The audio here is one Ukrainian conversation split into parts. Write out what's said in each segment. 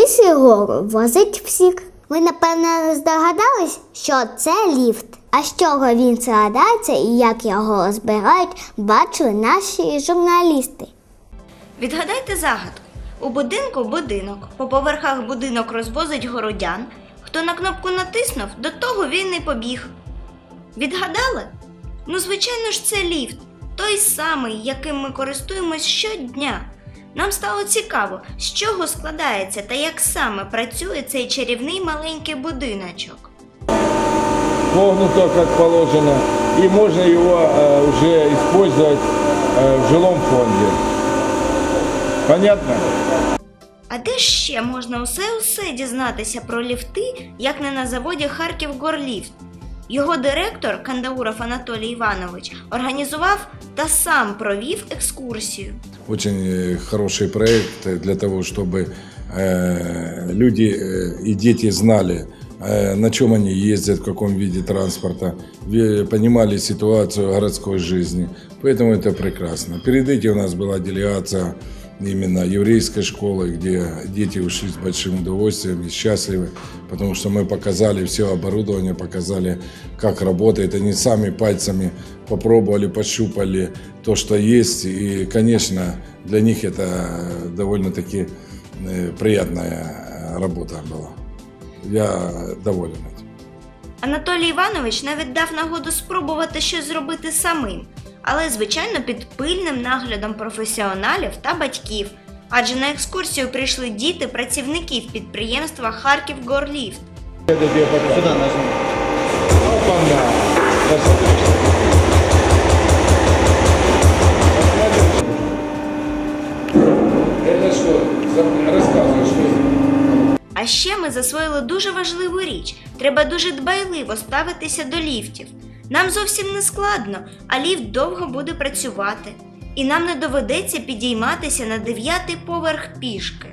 і гору возить всіх. Ви, напевно, здогадались, що це ліфт. А з чого він складається і як його розбирають, бачили наші журналісти. Відгадайте загадку. У будинку будинок. По поверхах будинок розвозить городян. Хто на кнопку натиснув, до того він і побіг. Відгадали? Ну, звичайно ж, це ліфт, той самий, яким ми користуємось щодня. Нам стало цікаво, з чого складається та як саме працює цей чарівний маленький будиночок. погнуто как положено, и можно его э, уже использовать э, в жилом фонде. Понятно? А де ще можна усе усе дізнатися про ліфти, як не на заводі Харків Горліфт? Його директор Кандауров Анатолій Іванович організував та сам провів екскурсію. Очень э, хороший проект э, для того, чтобы э, люди э, и дети знали, э, на чем они ездят, в каком виде транспорта, ве- понимали ситуацию городской жизни. Поэтому это прекрасно. Перед этим у нас была делегация именно еврейской школы, где дети ушли с большим удовольствием и счастливы, потому что мы показали все оборудование, показали, как работает. Они сами пальцами попробовали, пощупали то, что есть. И, конечно, для них это довольно-таки э, приятная работа была. Я доволен этим. Анатолій Іванович навіть дав нагоду спробувати щось зробити самим, але, звичайно, під пильним наглядом професіоналів та батьків. Адже на екскурсію прийшли діти працівників підприємства Харків Горліфт. Это тебе покажу. Сюда нажми. Опа-на. Посмотри. Это что? За- Рассказывай, что это? А ще ми засвоїли дуже важливу річ: треба дуже дбайливо ставитися до ліфтів. Нам зовсім не складно, а ліфт довго буде працювати. І нам не доведеться підійматися на дев'ятий поверх пішки.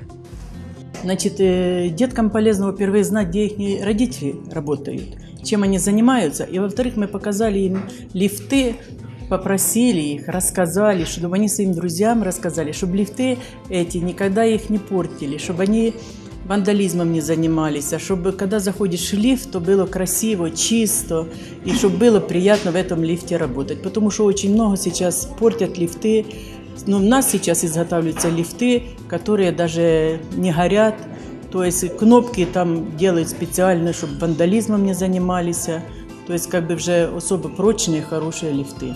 Значит, э, деткам полезно, во-первых, знать, где их родители работают, чем они занимаются. И, во-вторых, мы показали им лифты, попросили их, рассказали, чтобы они своим друзьям рассказали, чтобы лифты эти никогда их не портили, чтобы они вандализмом не занимались, а чтобы когда заходишь в лифт, то было красиво, чисто, и чтобы было приятно в этом лифте работать. Потому что очень много сейчас портят лифты, но у нас сейчас изготавливаются лифты, которые даже не горят. То есть кнопки там делают специально, чтобы вандализмом не занимались. То есть как бы уже особо прочные, хорошие лифты.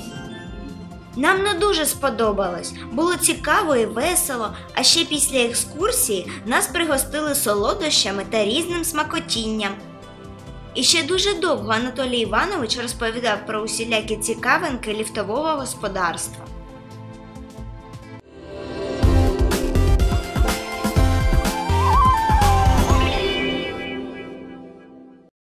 Нам не дуже сподобалось. Було цікаво і весело. А ще після екскурсії нас пригостили солодощами та різним смакотінням. І ще дуже довго Анатолій Іванович розповідав про усілякі цікавинки ліфтового господарства.